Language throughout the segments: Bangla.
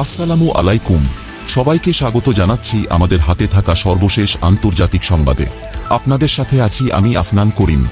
আসসালামু আলাইকুম। সবাইকে স্বাগত জানাচ্ছি আমাদের হাতে থাকা সর্বশেষ আন্তর্জাতিক সংবাদে। আপনাদের সাথে আছি আমি আফনান করিম।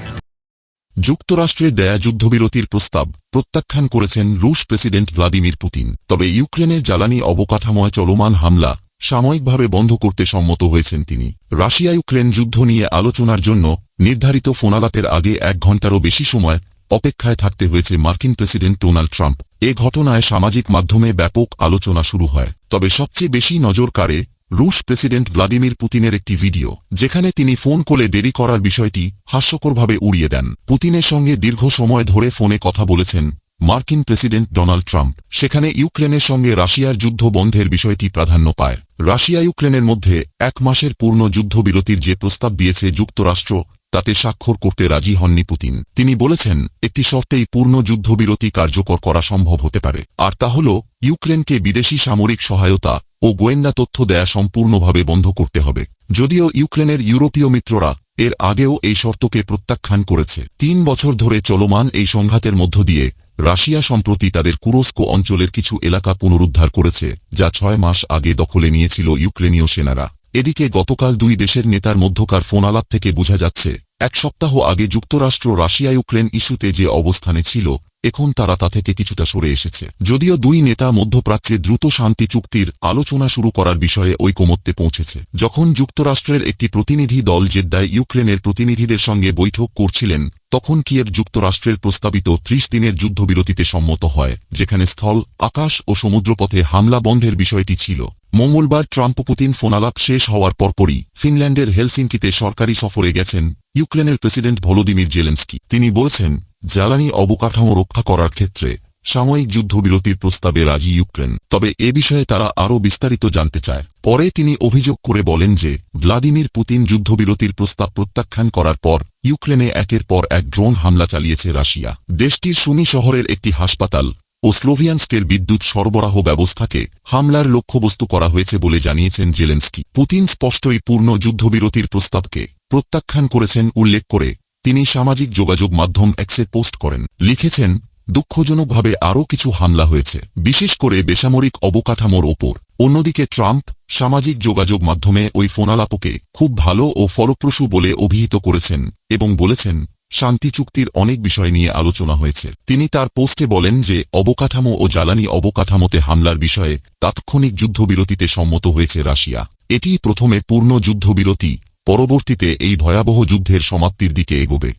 যুক্তরাষ্ট্রের দেয়া যুদ্ধবিরতির প্রস্তাব প্রত্যাখ্যান করেছেন রুশ প্রেসিডেন্ট ভ্লাদিমির পুতিন। তবে ইউক্রেনের জ্বালানি অবকাঠামোয় চলমান হামলা সাময়িকভাবে বন্ধ করতে সম্মত হয়েছেন তিনি। রাশিয়া ইউক্রেন যুদ্ধ নিয়ে আলোচনার জন্য নির্ধারিত ফোনালাপের আগে এক ঘণ্টারও বেশি সময় অপেক্ষায় থাকতে হয়েছে মার্কিন প্রেসিডেন্ট ডোনাল্ড ট্রাম্প। এ ঘটনায় সামাজিক মাধ্যমে ব্যাপক আলোচনা শুরু হয়। তবে সবচেয়ে বেশি নজর কাড়ে রুশ প্রেসিডেন্ট ভ্লাদিমির পুতিনের একটি ভিডিও, যেখানে তিনি ফোন কলে দেরি করার বিষয়টি হাস্যকরভাবে উড়িয়ে দেন। পুতিনের সঙ্গে দীর্ঘ সময় ধরে ফোনে কথা বলেছেন মার্কিন প্রেসিডেন্ট ডোনাল্ড ট্রাম্প। সেখানে ইউক্রেনের সঙ্গে রাশিয়ার যুদ্ধ বন্ধের বিষয়টি প্রাধান্য পায়। রাশিয়া ইউক্রেনের মধ্যে এক মাসের পূর্ণ যুদ্ধবিরতির যে প্রস্তাব দিয়েছে যুক্তরাষ্ট্র তাতে স্বাক্ষর করতে রাজি হননি পুতিন। তিনি বলেছেন, একটি শর্তেই পূর্ণ যুদ্ধবিরতি কার্যকর করা সম্ভব হতে পারে। আর তা হল, ইউক্রেনকে বিদেশি সামরিক সহায়তা ও গোয়েন্দা তথ্য দেয়া সম্পূর্ণভাবে বন্ধ করতে হবে। যদিও ইউক্রেনের ইউরোপীয় মিত্ররা এর আগেও এই শর্তকে প্রত্যাখ্যান করেছে। তিন বছর ধরে চলমান এই সংঘাতের মধ্য দিয়ে রাশিয়া সম্প্রতি তাদের কুরস্কো অঞ্চলের কিছু এলাকা পুনরুদ্ধার করেছে, যা ছয় মাস আগে দখলে নিয়েছিল ইউক্রেনীয় সেনারা। এদিকে গতকাল দুই দেশের নেতার মধ্যকার ফোনালাপ থেকে বোঝা যাচ্ছে, এক সপ্তাহ আগে যুক্তরাষ্ট্র রাশিয়া ইউক্রেন ইস্যুতে যে অবস্থানে ছিল এখন তারা তা থেকে কিছুটা সরে এসেছে। যদিও দুই নেতা মধ্যপ্রাচ্যে দ্রুত শান্তি চুক্তির আলোচনা শুরু করার বিষয়ে ঐকমত্যে পৌঁছেছে। যখন যুক্তরাষ্ট্রের একটি প্রতিনিধি দল জেদ্দায় ইউক্রেনের প্রতিনিধিদের সঙ্গে বৈঠক করছিলেন, তখন কিয়েভ যুক্তরাষ্ট্রের প্রস্তাবিত ত্রিশ দিনের যুদ্ধবিরতিতে সম্মত হয়, যেখানে স্থল, আকাশ ও সমুদ্রপথে হামলা বন্ধের বিষয়টি ছিল। মঙ্গলবার ট্রাম্প পুতিন ফোনালাপ শেষ হওয়ার পরপরই ফিনল্যান্ডের হেলসিঙ্কিতে সরকারি সফরে গেছেন ইউক্রেনের প্রেসিডেন্ট ভলোদিমির জেলেন্সকি। তিনি বলছেন জ্বালানি অবকাঠামো রক্ষা করার ক্ষেত্রে সাময়িক যুদ্ধবিরতির প্রস্তাবে রাজি ইউক্রেন। তবে এ বিষয়ে তারা আরও বিস্তারিত জানতে চায়। পরে তিনি অভিযোগ করে বলেন যে, ভ্লাদিমির পুতিন যুদ্ধবিরতির প্রস্তাব প্রত্যাখ্যান করার পর ইউক্রেনে একের পর এক ড্রোন হামলা চালিয়েছে রাশিয়া। দেশটির সুমি শহরের একটি হাসপাতাল ও স্লোভিয়ানস্কের বিদ্যুৎ সরবরাহ ব্যবস্থাকে হামলার লক্ষ্যবস্তু করা হয়েছে বলে জানিয়েছেন জেলেন্সকি। পুতিন স্পষ্টই পূর্ণ যুদ্ধবিরতির প্রস্তাবকে প্রত্যাখ্যান করেছেন উল্লেখ করে তিনি সামাজিক যোগাযোগ মাধ্যম এক্সে পোস্ট করেন। লিখেছেন, দুঃখজনকভাবে আরও কিছু হামলা হয়েছে, বিশেষ করে বেসামরিক অবকাঠামোর ওপর। অন্যদিকে ট্রাম্প সামাজিক যোগাযোগ মাধ্যমে ওই ফোনালাপকে খুব ভালো ও ফলপ্রসূ বলে অভিহিত করেছেন এবং বলেছেন, শান্তি চুক্তির অনেক বিষয় নিয়ে আলোচনা হয়েছে। তিনি তার পোস্টে বলেন যে, অবকাঠামো ও জ্বালানি অবকাঠামোতে হামলার বিষয়ে তাৎক্ষণিক যুদ্ধবিরতিতে সম্মত হয়েছে রাশিয়া। এটি প্রথমে পূর্ণ যুদ্ধবিরতি পরবর্তীতে এই ভয়াবহ যুদ্ধের সমাপ্তির দিকে এগোবে।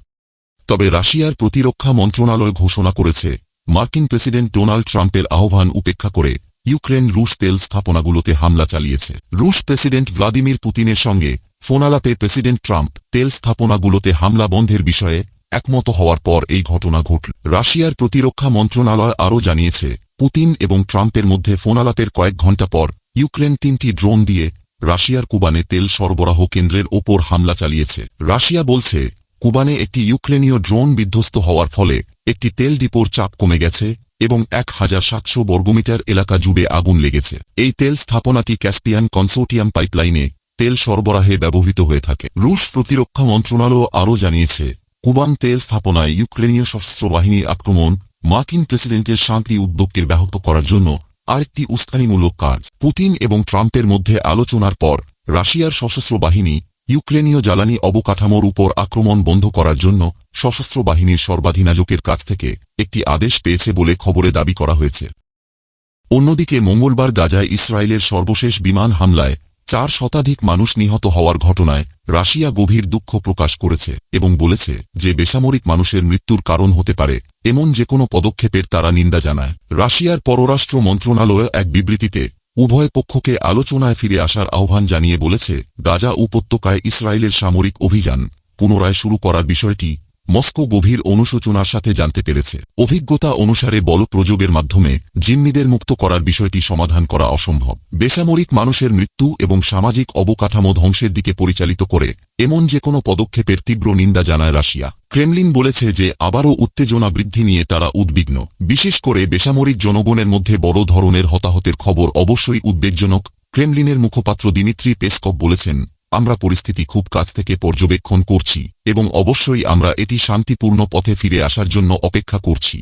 তবে রাশিয়ার প্রতিরক্ষা মন্ত্রণালয় ঘোষণা করেছে, মার্কিন প্রেসিডেন্ট ডোনাল্ড ট্রাম্পের আহ্বান উপেক্ষা করে ইউক্রেন রুশ তেল স্থাপনাগুলোতে হামলা চালিয়েছে। রুশ প্রেসিডেন্ট ভ্লাদিমির পুতিনের সঙ্গে ফোনালাপে প্রেসিডেন্ট ট্রাম্প তেল স্থাপনাগুলোতে হামলা বন্ধের বিষয়ে একমত হওয়ার পর এই ঘটনা ঘটল। রাশিয়ার প্রতিরক্ষা মন্ত্রণালয় আরও জানিয়েছে, পুতিন এবং ট্রাম্পের মধ্যে ফোনালাপের কয়েক ঘণ্টা পর ইউক্রেন তিনটি ড্রোন দিয়ে রাশিয়ার কুবানে তেল সরবরাহ কেন্দ্রের ওপর হামলা চালিয়েছে। রাশিয়া বলছে, কুবানে একটি ইউক্রেনীয় ড্রোন বিধ্বস্ত হওয়ার ফলে একটি তেল ডিপোর চাপ কমে গেছে এবং এক হাজার সাতশো বর্গমিটার এলাকা জুড়ে আগুন লেগেছে। এই তেল স্থাপনাটি ক্যাসপিয়ান কনসোর্টিয়াম পাইপলাইনে তেল সরবরাহে ব্যবহৃত হয়ে থাকে। রুশ প্রতিরক্ষা মন্ত্রণালয় আরও জানিয়েছে, কুবান তেল স্থাপনায় ইউক্রেনীয় সশস্ত্র বাহিনীর আক্রমণ মার্কিন প্রেসিডেন্টের শান্তি উদ্যোগকে ব্যাহত করার জন্য আরেকটি উস্কানিমূলক কাজ। পুতিন এবং ট্রাম্পের মধ্যে আলোচনার পর রাশিয়ার সশস্ত্র বাহিনী ইউক্রেনীয় জ্বালানি অবকাঠামোর উপর আক্রমণ বন্ধ করার জন্য সশস্ত্র বাহিনীর সর্বাধিনায়কের কাছ থেকে একটি আদেশ পেয়েছে বলে খবরে দাবি করা হয়েছে। অন্যদিকে মঙ্গলবার গাজায় ইসরায়েলের সর্বশেষ বিমান হামলায় চার শতাধিক মানুষ নিহত হওয়ার ঘটনায় রাশিয়া গভীর দুঃখ প্রকাশ করেছে এবং বলেছে যে বেসামরিক মানুষের মৃত্যুর কারণ হতে পারে, এমন যে কোনো পদক্ষেপের তারা নিন্দা জানায়। রাশিয়ার পররাষ্ট্র মন্ত্রণালয় এক বিবৃতিতে উভয় পক্ষকে আলোচনায় ফিরে আসার আহ্বান জানিয়ে বলেছে, গাজা উপত্যকায় ইসরায়েলের সামরিক অভিযান পুনরায় শুরু করার বিষয়টি মস্কো গভীর অনুশোচনার সাথে জানতে পেরেছে। অভিজ্ঞতা অনুসারে বল প্রযোগের মাধ্যমে জিম্মিদের মুক্ত করার বিষয়টি সমাধান করা অসম্ভব। বেসামরিক মানুষের মৃত্যু এবং সামাজিক অবকাঠামো ধ্বংসের দিকে পরিচালিত করে এমন যে কোনো পদক্ষেপের তীব্র নিন্দা জানায় রাশিয়া। ক্রেমলিন বলেছে যে আবারও উত্তেজনা বৃদ্ধি নিয়ে তারা উদ্বিগ্ন। বিশেষ করে বেসামরিক জনগণের মধ্যে বড় ধরনের হতাহতের খবর অবশ্যই উদ্বেগজনক। ক্রেমলিনের মুখপাত্র দিমিত্রি পেসকপ বলেছেন আমরা পরিস্থিতি খুব কাছ থেকে পর্যবেক্ষণ করছি এবং অবশ্যই আমরা এটি শান্তিপূর্ণ পথে ফিরে আসার জন্য অপেক্ষা করছি।